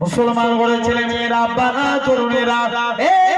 মুসলমান করে ছেলে মেয়েরা বানা তরুণেরা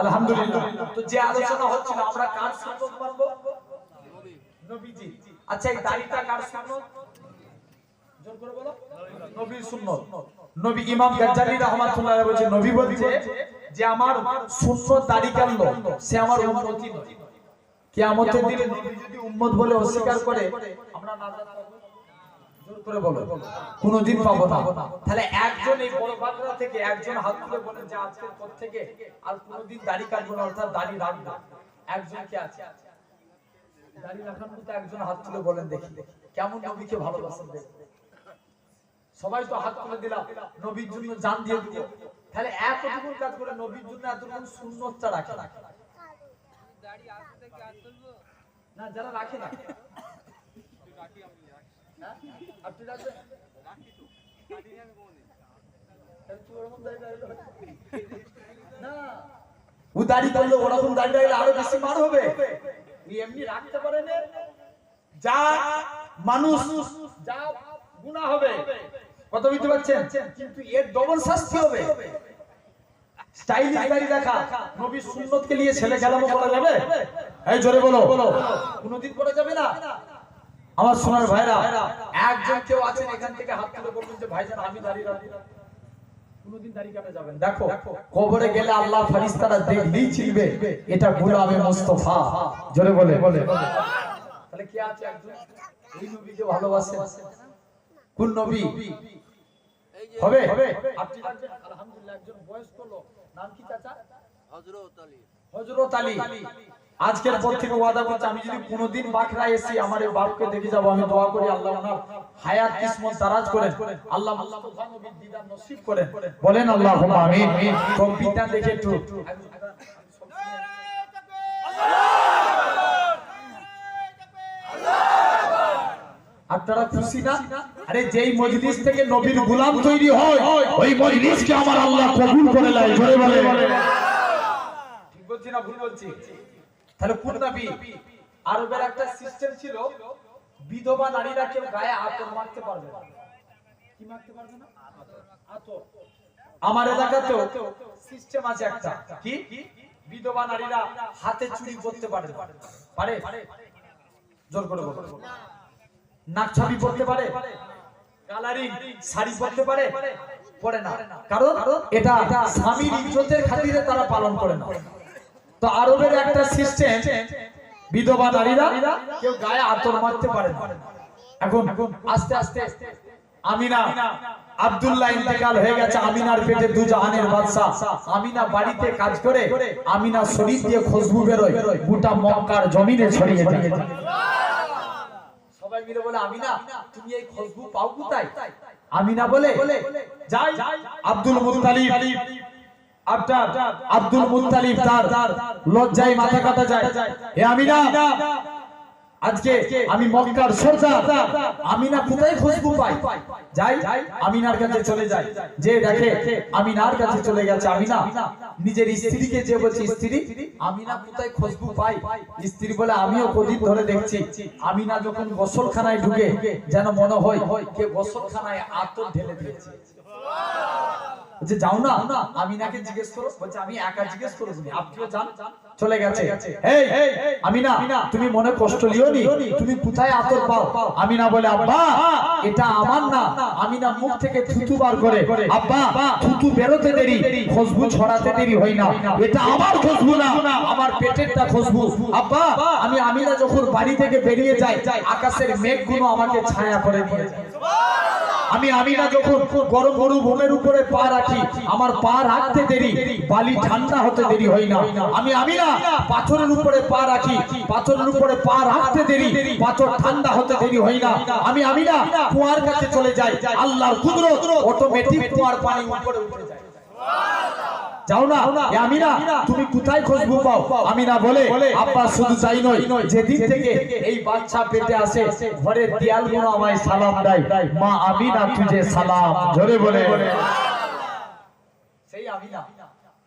আলহামদুলিল্লাহ। তো যে আলোচনা হচ্ছিল আমরা কার সুন্নত মানবো নবীজি। আচ্ছা এই দাড়িটা কার সুন্নত জোর করে বলো। নবীর সুন্নত। নবী ইমাম গাজ্জালি রাহমাতুল্লাহ বলছে নবী বলছে যে আমার সুন্নত দাড়ি কাটলো সে আমার উম্মতি নয়। কিয়ামতের দিনে নবী যদি উম্মত বলে অস্বীকার করে আমরা নাজাত করে বলো। কোনদিন পাবো না। তাহলে একজন এই বড় বাগড়া থেকে একজন হাত তুলে বলেন যে আজকের পর থেকে আর কোনদিন দাড়ি কাটবো না অর্থাৎ দাড়ি রাখব। একজন কে আছে? দাড়ি রাখার মতো একজন হাত তুলে বলেন দেখি। কেমন নবীকে ভালোবাসেন দেখি। সবাই তো হাত তুলে দিলাম নবীর জন্য জান দিয়ে দিব। তাহলে এতটুকু কাজ করে নবীর জন্য এতটুকু শূন্যতা রাখে। না যারা রাখে না। ও দাড়ি করলে ওরকম দাড়ি আরও বেশি মার হবে এমনি রাখতে যা মানুষ যা গুনাহ হবে কত বুঝতে পারছেন কিন্তু এর ডবল শাস্তি হবে দেখা ছেলে খেলানো করা যাবে এই জোরে বলো কোনোদিন করা যাবে না আমার সোনার ভাইরা একজন কেউ আছেন এখান থেকে হাত তুলে বলবেন যে ভাইজান আমি দাঁড়িয়ে কোনোদিন দাড়ি কাটা যাবেন? দেখো কবরে গেলে আল্লাহ ফারিস্তারা দেখলেই চিনবে এটা গোলামে মুস্তফা। জোরে বলে বলে। তাহলে কে আছে একজন? এই নবীকে ভালোবাসে কোন নবী? হবে? আপনি আলহামদুলিল্লাহ একজন বয়স্ক লোক। নাম কি চাচা? আজকের পর থেকে ওয়াদা করছি, আমি যদি কোনোদিন বাকরা এসি আমার এই বাপকে দেখে যাব, আমি দোয়া করি আল্লাহ ওনার হায়াত, কিসমত দারাজ করেন, আল্লাহ নসিব করেন। বলেন আল্লাহুম্মা আমিন। তো দেখে একটু আপনারা খুশি না? আরে যেই মজলিস থেকে নবীর গোলাম তৈরি হয়, ওই মজলিসকে আমার আল্লাহ কবুল করে লাই জোরে বলে বলছি না ভুল বলছি? তাহলে কোন নবী আরবের একটা সিস্টেম ছিল, বিধবা নারীরা কেউ গায়ে আতর মারতে পারবে না। কি মারতে পারবে না? আতর। আমার এলাকাতেও সিস্টেম আছে একটা। কি? বিধবা নারীরা হাতে চুরি করতে পারে। পারে? জোর করে বলো। নাক ছাবি পড়তে পারে? কালারিং শাড়ি পরতে পারে? পরে না। কারণ এটা স্বামীর ইজ্জতের খাতিরে তারা পালন করে না। তো আরবের একটা সিস্টেম বিধবা নারীরা কেউ গায়ে আতর মারতে পারে এখন আস্তে আস্তে আমিনা, আব্দুল্লাহ ইন্তেকাল হয়ে গেছে, আমিনার পেটে দু জাহানের বাদশা আমিনা বাড়িতে কাজ করে, আমিনা শরীর দিয়ে খুশবু বেরোয়, গোটা মক্কার জমিনে ছড়িয়ে যায় সবাই মিলে বলে, আমিনা, তুমি এই খুশবু পাও কোথায়? আমিনা বলে, যাই, আব্দুল মুত্তালিব আব্দুল মুত্তালিব তার লজ্জায় মাথা কাটা যায়। এ আমিনা, আজকে আমি মক্কার সর্দার। আমিনা কোথায় খুশবু পাই যাই, আমিনার কাছে চলে যাই। যে দেখে আমিনার কাছে চলে গেছে আমিনা। নিজের স্ত্রীকে যে বলছে, স্ত্রী, আমিনা কোথায় খুশবু পাই স্ত্রী বলে, আমিও কদিন ধরে দেখছি, আমিনা যখন গোসলখানায় ঢুকে যেন মনে হয়, কে গোসলখানায় আতর ঢেলে দিয়েছে। বলছে যাও না আমিনাকে জিজ্ঞেস করো বলছে আমি একা জিজ্ঞেস নি। আপনিও যান চলে গেছে। এই আমিনা তুমি মনে কষ্ট লিও নি। তুমি কোথায় আতর পাও? আমিনা বলে আব্বা এটা আমার না। আমিনা মুখ থেকে থুতু বার করে। আব্বা থুতু বেরোতে দেরি। খুশবু ছড়াতে দেরি হয় না। এটা আমার খুশবু না। আমার পেটেরটা খুশবু আব্বা আমি আমিনা যখন বাড়ি থেকে বেরিয়ে যাই আকাশের মেঘগুলো আমাকে ছায়া করে দিয়ে যায় আমি আমি না যখন গরম গরু ভূমের উপরে পা রাখি, আমার পা রাখতে দেরি, বালি ঠান্ডা হতে দেরি হয় না। আমি আমি না পাথরের উপরে পা রাখি, পাথরের উপরে পা রাখতে দেরি, পাথর ঠান্ডা হতে দেরি হয় না। আমি আমি না কুয়ার কাছে চলে যাই, আল্লাহর কুদরত অটোমেটিক কুয়ার পানি উপরে উঠে যায়। যাও না এ আমিনা তুমি কোথায় খুশবু পাও? আমিনা বলে আব্বা শুধু তাই নয় যেদিন থেকে এই বাচ্চা পেটে আসে ঘরের দেয়ালগুলো আমায় সালাম দেয়। মা আমিনা তুঝে সালাম জোরে বলে। সেই আমিনা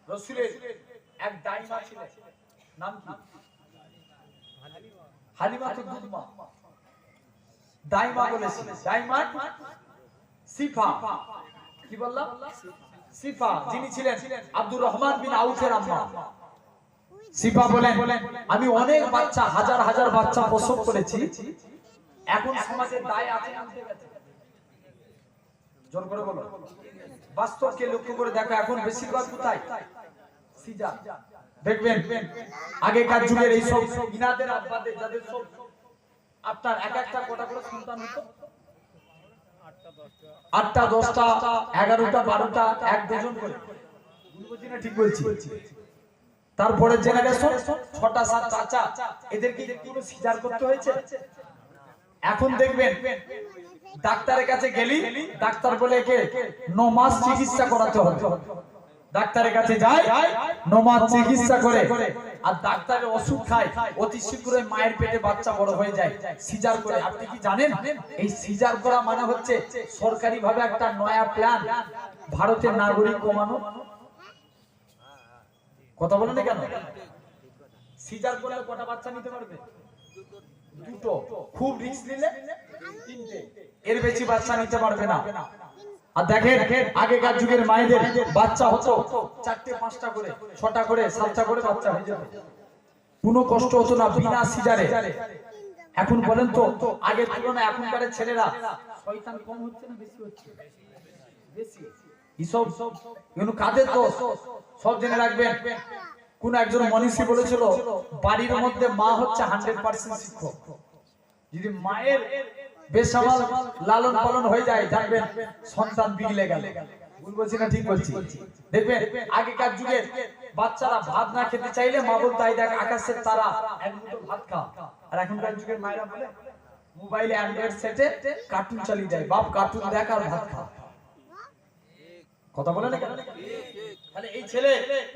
রসুলের এক দাইমা ছিলেন নাম কি? হালিমা তো দুধমা দাইমা বলেছিল দাইমা সিফা। কি বললাম? সিফা যিনি ছিলেন আব্দুর রহমান বিন আউফের আম্মা। সিফা বলেন আমি অনেক বাচ্চা হাজার হাজার বাচ্চা প্রসব করেছি। এখন সমাজের দায় আছে? জোর করে বলো। বাস্তবকে লক্ষ্য করে দেখো এখন বেশিরভাগ কোথায়? সিজা। দেখবেন আগেকার যুগের এই সব ইনাদের আব্বাদের যাদের সব আপনার এক একটা কোটা করে সন্তান হতো? আটটা দশটা এগারোটা বারোটা এক দুজন করে। ঠিক বলছি। তারপরে জেনারেশন ছটা সাত চাচা এদেরকে পুরো সিজার করতে হয়েছে? এখন দেখবেন ডাক্তারের কাছে গেলি ডাক্তার বলে একে ন মাস চিকিৎসা করাতে হবে। ডাক্তারের কাছে যায় ন মাস চিকিৎসা করে আর ডাক্তারের ওষুধ খায়, অতি শীঘ্রই মায়ের পেটে বাচ্চা বড় হয়ে যায়। সিজার করে, আপনি কি জানেন? এই সিজার করা মানে হচ্ছে সরকারি ভাবে একটা নয়া প্ল্যান ভারতের নাগরিক কমানো। কথা বলেন না কেন? সিজার করলে কটা বাচ্চা নিতে পারবে? দুটো। খুব রিস্ক নিলে তিনটে। এর বেশি বাচ্চা নিতে পারবে না। আর দেখেন আগেকার যুগের মায়েদের বাচ্চা হতো চারটে পাঁচটা করে ছটা করে সাতটা করে বাচ্চা হয়ে যেত। কোনো কষ্ট হতো না বিনা সিজারে। এখন বলেন তো আগের তুলনায় এখনকার ছেলেরা শয়তান কম হচ্ছে না বেশি হচ্ছে? বেশি। এসব এগুলো কাদের দোষ? সব জেনে রাখবেন। কোন একজন মনীষী বলেছিল বাড়ির মধ্যে মা হচ্ছে হান্ড্রেড পার্সেন্ট শিক্ষক। যদি মায়ের বেসামাল লালন পালন হয়ে যায়, দেখবেন সন্তান বিগলে গেল। ভুল বলছি না ঠিক বলছি? দেখবেন আগেকার যুগে বাচ্চারা ভাত না খেতে চাইলে মা বলতো "এই দেখ, আকাশের তারা এক মুঠো ভাত খা আর এখনকার মায়েরা বলে, মোবাইলে অ্যান্ড্রয়েড সেটে কার্টুন চালিয়ে যায়। বাপ কার্টুন দেখ আর ভাত খা।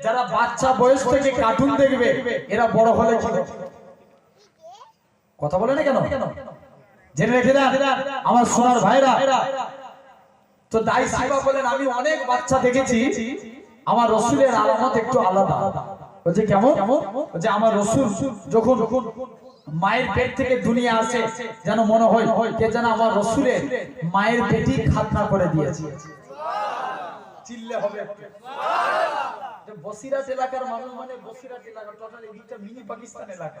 যারা বাচ্চা বয়স থেকে কার্টুন দেখবে, এরা বড় হলে কথা বলে না কেন? জেনে রেখে আমার সোনার ভাইরা। তো সিবা বলেন, আমি অনেক বাচ্চা দেখেছি, আমার রসুলের আলামত একটু আলাদা। কেমন? বলছে আমার রসুল যখন মায়ের পেট থেকে দুনিয়া আসে, যেন মনে হয় কে যেন আমার রসুলের মায়ের পেটই খাতনা করে দিয়েছে। এলাকার মানুষ মানে এলাকা মিনি পাকিস্তান এলাকা।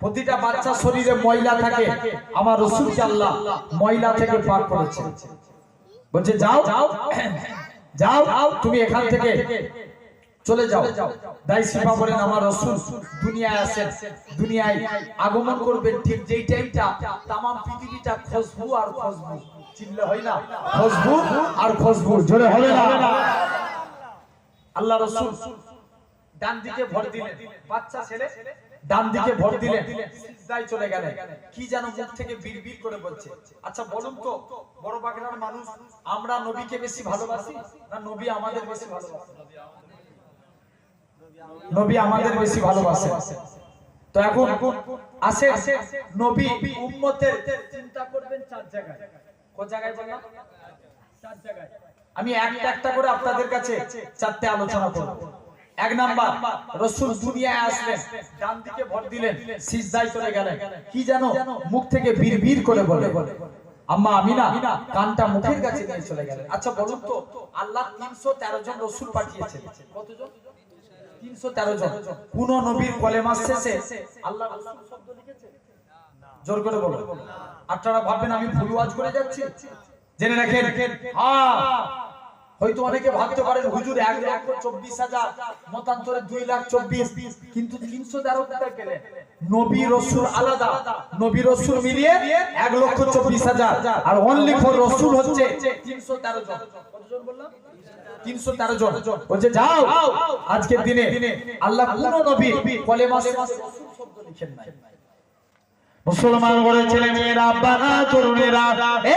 প্রতিটা বাচ্চা শরীরে ময়লা থাকে। আমার রসুলকে আল্লাহ ময়লা থেকে পার করেছে। বলছে, যাও যাও যাও তুমি এখান থেকে চলে যাও। দাই সিফা বলেন, আমার রসুল দুনিয়ায় আসেন দুনিয়ায় আগমন করবেন। ঠিক যেই টাইমটা তামাম পৃথিবীটা খুশবু আর খুশবু চিনলে হয় না? খুশবু আর খুশবু জোরে হবে না? আল্লাহ রসুল ডান দিকে ভর দিলেন। বাচ্চা ছেলে ডান দিকে ভর দিলেন সিজদায় চলে গেলেন কি যেন মুখ থেকে বিড়বিড় করে বলছে। আচ্ছা বলুন তো বড় বাগড়ার মানুষ আমরা নবীকে বেশি ভালোবাসি না নবী আমাদের বেশি ভালোবাসে? নবী আমাদের বেশি ভালোবাসে। তো এখন আসে নবী উম্মতের চিন্তা করবেন চার জায়গায়। কোন জায়গায় বললাম? চার জায়গায়। আমি একটা একটা করে আপনাদের কাছে চারটে আলোচনা করব। এক নাম্বার, রসুল দুনিয়ায় আসলেন ডান দিকে ভোট দিলেন, সিজদায় চলে গেলেন। কি জানো মুখ থেকে বীর করে বলে। আম্মা আমিনা, কানটা মুখের কাছে নিয়ে চলে গেলেন। আচ্ছা বলুন তো, আল্লাহ তিনশো তেরো জন রসুল পাঠিয়েছেন। কতজন? তিনশো তেরো জন। কোন নবীর কলেমার শেষে আল্লাহ রসুল শব্দ লিখেছে? জোর করে বলো আপনারা ভাববেন আমি ভুল ওয়াজ করে যাচ্ছি। জেনে রাখেন হ্যাঁ। হয়তো অনেকে ভাবতে পারেন, হুজুর এক লক্ষ চব্বিশ হাজার, মতান্তরে দুই লাখ চব্বিশ, কিন্তু তিনশো তেরো পেলেন নবী রসুল আলাদা, নবী রসুল মিলিয়ে এক লক্ষ চব্বিশ হাজার। আর অনলি ফর রসুল হচ্ছে তিনশো তেরো জন। বলছে, যাও, আজকের দিনে আল্লাহ নবী নাই। মুসলমান করে ছেলে মেয়েরা তরুণেরা, এ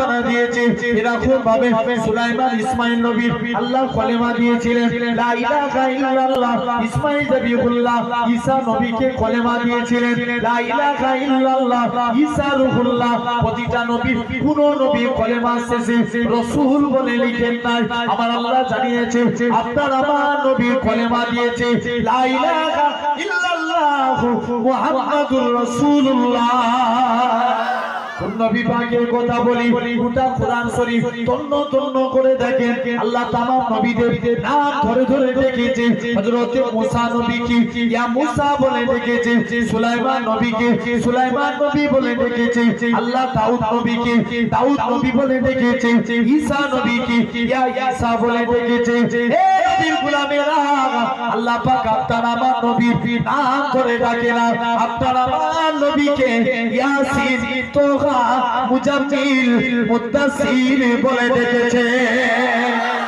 খানা দিয়েছে এরকম ভাবে সুলাইমান ইসমাইল নবী আল্লাহ কলেমা দিয়েছিলেন ইসমাইল নবিউল্লাহ ঈসা নবীকে কলেমা দিয়েছিলেন ঈসা রূহুল্লাহ প্রতিটা নবী, কোন নবী কলেমা শেষে রাসূল বলে লিখেন নাই। আমার আল্লাহ জানিয়েছে, আপনার আমার নবী কলেমা দিয়েছে, লা মুহাম্মাদুর রাসূলুল্লাহ। নবী পাকের কথা বলি, গোটা কোরআন শরীফ তন্ন তন্ন করে দেখেন। আল্লাহ তামাম নবীদের নাম ধরে ধরে ডেকেছে হযরত মুসা নবীকে, ইয়া মুসা বলে ডেকেছে সুলাইমান নবীকে, সুলাইমান নবী বলে ডেকেছে আল্লাহ দাউদ নবীকে, দাউদ নবী বলে ডেকেছে ঈসা নবীকে, ইয়া ঈসা বলে হে নবীর গোলামেরা, আল্লাহ পাক আপনার আমার নবীর নাম ধরে ডাকে না। আপনার আমার নবীকে ইয়াসিন, তোহা, মুজাম্মিল মুদ্দাসির বলে ডেকেছে।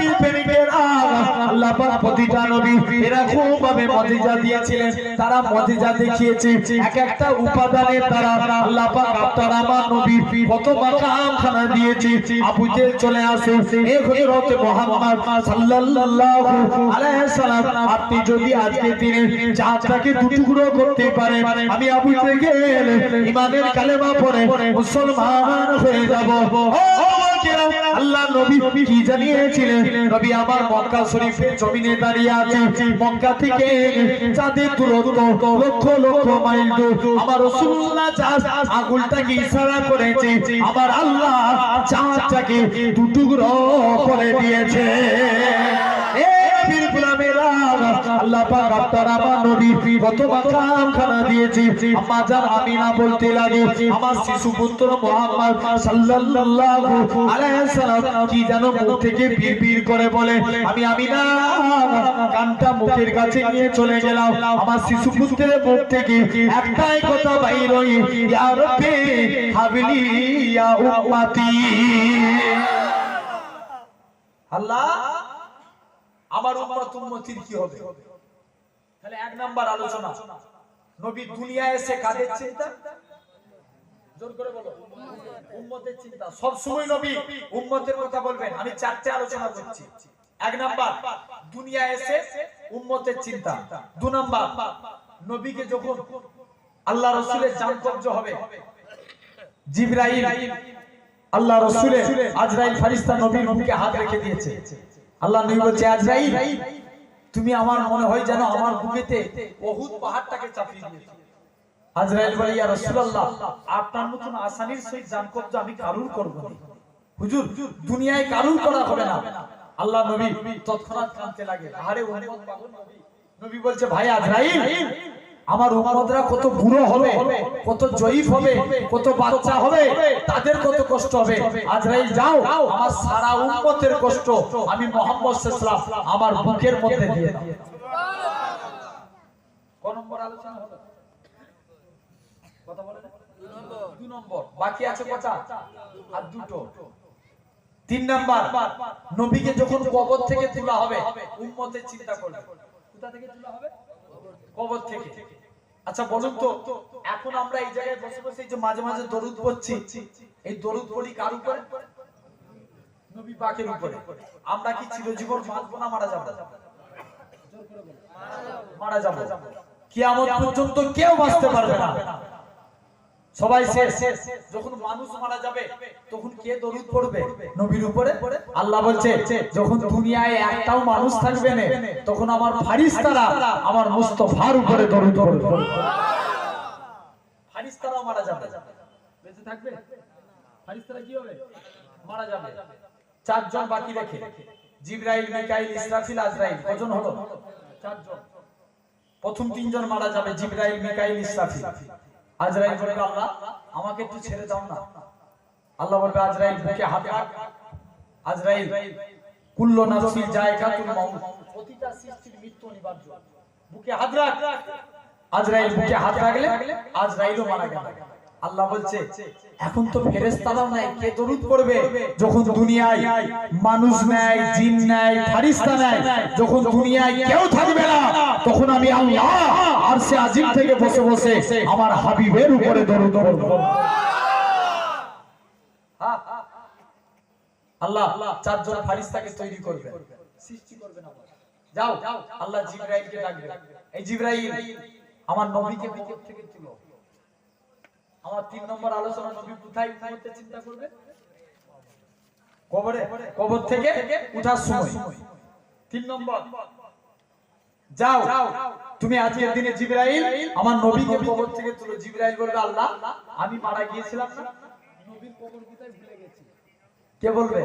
নবীর প্রেমিকেরা, আল্লাহ পাক প্রতিটা নবী ভাবে মজেজা দিয়েছিলেন। তারা মজেজা দেখিয়েছে। এক একটা উপাদানে তারা আল্লাহ পাক আপনার আমার কত মাকাম খানা দিয়েছে। আবু জেল চলে আসে। এ হযরত মুহাম্মদ সাল্লাল্লাহু আলাইহি সাল্লাম আপনি যদি আজকে দিনে চাঁদটাকে দুটুকরো করতে পারেন আমি আবু জেল কালেমা পড়ে মুসলমান হয়ে যাব। ও আল্লাহ নবী কি জানিয়েছিলেন? নবী আমার মক্কা শরীফের জমিনে দাঁড়িয়ে আছে। মক্কা থেকে চাঁদের দূরত্ব, লক্ষ লক্ষ মাইল দূর। আমার রসুল্লাহ চাষ আগুলটাকে ইশারা করেছে, আমার আল্লাহ চাঁদটাকে দুটুকরো করে দিয়েছে। আল্লাহ পাক আপনার আমার নবী কত মাকাম খানা দিয়েছে। আম্মা আমিনা বলতে লাগে, আমার শিশু পুত্র মুহাম্মদ সাল্লাল্লাহু আলাইহি সাল্লাম কি যেন মুখ থেকে বিড়বিড় করে বলে, আমি আমিনা, কানটা মুখের কাছে নিয়ে চলে গেলাম। আমার শিশু পুত্রের মুখ থেকে একটাই কথা বাইর হই, ইয়া রব্বি হাবলি, ইয়া উম্মতি। আল্লাহ, আমার উম্মত উম্মতির কি হবে? তাহলে এক নাম্বার আলোচনা। নবী এসে কাদের চিন্তা? আমি চারটে আলোচনা করছি। এক নাম্বার দুনিয়া এসে চিন্তা। দু নাম্বার, নবীকে যখন আল্লাহ রসুলের জান হবে আল্লাহ রসুলের, আজরাইল ফারিস্তা নবীর মুখে হাত রেখে দিয়েছে। আল্লাহ নবী বলছে, আজরাইল তুমি আমার মনে হয় যেন আমার বুকেতে বহুত পাহাড়টাকে চাপিয়ে দিয়েছ। আজরাইল ভাই, ইয়া রাসূলুল্লাহ, আপনার মতন আসানির সহিত জান কবজা আমি কারুর করব না। হুজুর, দুনিয়ায় কারুর করা হবে না। আল্লাহ নবী তৎক্ষণাৎ কাঁদতে লাগে আরে উম্মত, পাগল নবী। নবী বলছে, ভাই আজরাইল আমার উম্মতরা কত বুড়ো হবে কত জয়ীফ হবে কত বাচ্চা হবে তাদের কত কষ্ট হবে। আজরাইল যাও আমার সারা উম্মতের কষ্ট আমি মোহাম্মদ ওয়াসাল্লাম আমার বুকের মধ্যে দিয়ে দাও। কোন নম্বর আলোচনা হলো? কথা বলে দু নম্বর। বাকি আছে কটা আর দুটো? তিন নাম্বার। নবীকে যখন কবর থেকে তোলা হবে উম্মতের চিন্তা করবে। কোথা থেকে তোলা হবে? কবর থেকে। আচ্ছা বলুন তো, এখন আমরা এই জায়গায় বসে বসে যে মাঝে মাঝে দরুদ পড়ছি, এই দরুদ পড়ি কার উপরে? নবী পাকের উপরে। আমরা কি চিরজীবন বাঁচবো না মারা যাব। মারা যাব। কিয়ামত পর্যন্ত কেউ বাঁচতে পারবে না। সবাই শেষ। যখন মানুষ মারা যাবে, তখন কে দরুদ পড়বে? নবীর উপরে? আল্লাহ বলছে, যখন দুনিয়ায় একটাও মানুষ থাকবে না, তখন আমার ফারিস্তারা আমার মুস্তফার উপরে দরুদ পড়বে। ফারিস্তারাও মারা যাবে। বেঁচে থাকবে? ফারিস্তারা কি হবে? মারা যাবে। চারজন বাকি রেখে, জিবরাইল, মিকাইল, ইসরাফিল, আজরাইল, কজন হলো? চারজন। প্রথম তিনজন মারা যাবে, জিবরাইল, মিকাইল, ইসরাফিল। আজরাইল বলবে আল্লাহ আমাকে একটু ছেড়ে দাও না। আল্লাহ বলবে আজরাইল বুকে হাত রাখ। আজরাইল কুল্লু জায়গা জায়গাতুল মাউত। প্রতিটা সৃষ্টির মৃত্যু অনিবার্য। বুকে হাত রাখ। আজরাইল বুকে হাত রাখলে আজরাইলও মারা গেল। আল্লাহ বলছে এখন তো ফেরেশতারাও নাই কে দরুদ পড়বে? যখন দুনিয়ায় মানুষ নাই জিন নাই ফারিস্তা নাই যখন দুনিয়ায় কেউ থাকবে না তখন আমি আল্লাহ আরশে আজিম থেকে বসে বসে আমার হাবিবের উপরে দরুদ পড়ব। আল্লাহ চারজন ফারিস্তাকে তৈরি করবে। সৃষ্টি করবে না যাও আল্লাহ জিবরাইলকে ডাকবে। এই জিবরাইল আমার নবীকে কবর থেকে তুলো। আমার তিন নম্বর আলোচনা নবী কোথায় উঠাইতে চিন্তা করবে? কবরে কবর থেকে উঠার সময়। তিন নম্বর। যাও তুমি আজকের দিনে জিবরাইল আমার নবীকে কবর থেকে তুলো জিবরাইল বলবে আল্লাহ আমি মারা গিয়েছিলাম না? নবীর কবর কোথায় ভুলে গেছি? কে বলবে?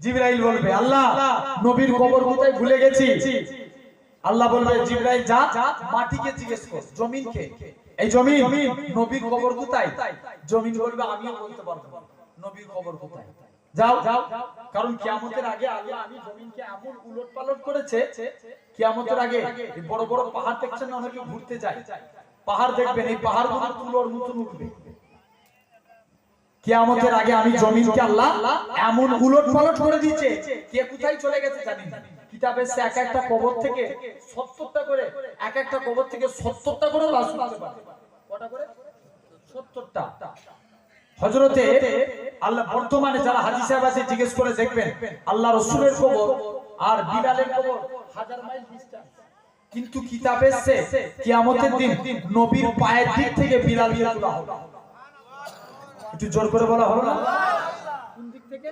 জিবরাইল বলবে আল্লাহ নবীর কবর কোথায় ভুলে গেছি? আল্লাহ বলবে জিবরাইল যা মাটিকে জিজ্ঞেস কর জমিনকে। এই জমিন নবীর কবর কোথায়? জমিন বলবে আমিও বলতে পারব নবীর কবর কোথায়? যাও যাও কারণ কিয়ামতের আগে আগে আমি জমিনকে এমন উলট পালট করেছে কিয়ামতের আগে বড় বড় পাহাড় দেখছেন না অনেকে ঘুরতে যায়? পাহাড় দেখবেন এই পাহাড়গুলো তুলোর মতন উঠবে। কিয়ামতের আগে আমি জমিনকে আল্লাহ এমন উলট পালট করে দিয়েছে। কে কোথায় চলে গেছে জানি না কিতাবে সে এক একটা কবর থেকে সত্তরটা করে এক একটা কবর থেকে সত্তরটা করে লাশ পারে। সত্তরটা। হজরতে আল্লাহ বর্তমানে যারা হাজি সাহেব আছে, জিজ্ঞেস করে দেখবেন, আল্লাহ রসুলের কবর আর বিলালের কবর হাজার মাইল ডিস্টেন্স কিন্তু কিতাবে সে কিয়ামতের দিন নবীর পায়ের দিক থেকে বিলাল হবে। একটু জোর করে বলা হলো না? কোন দিক থেকে?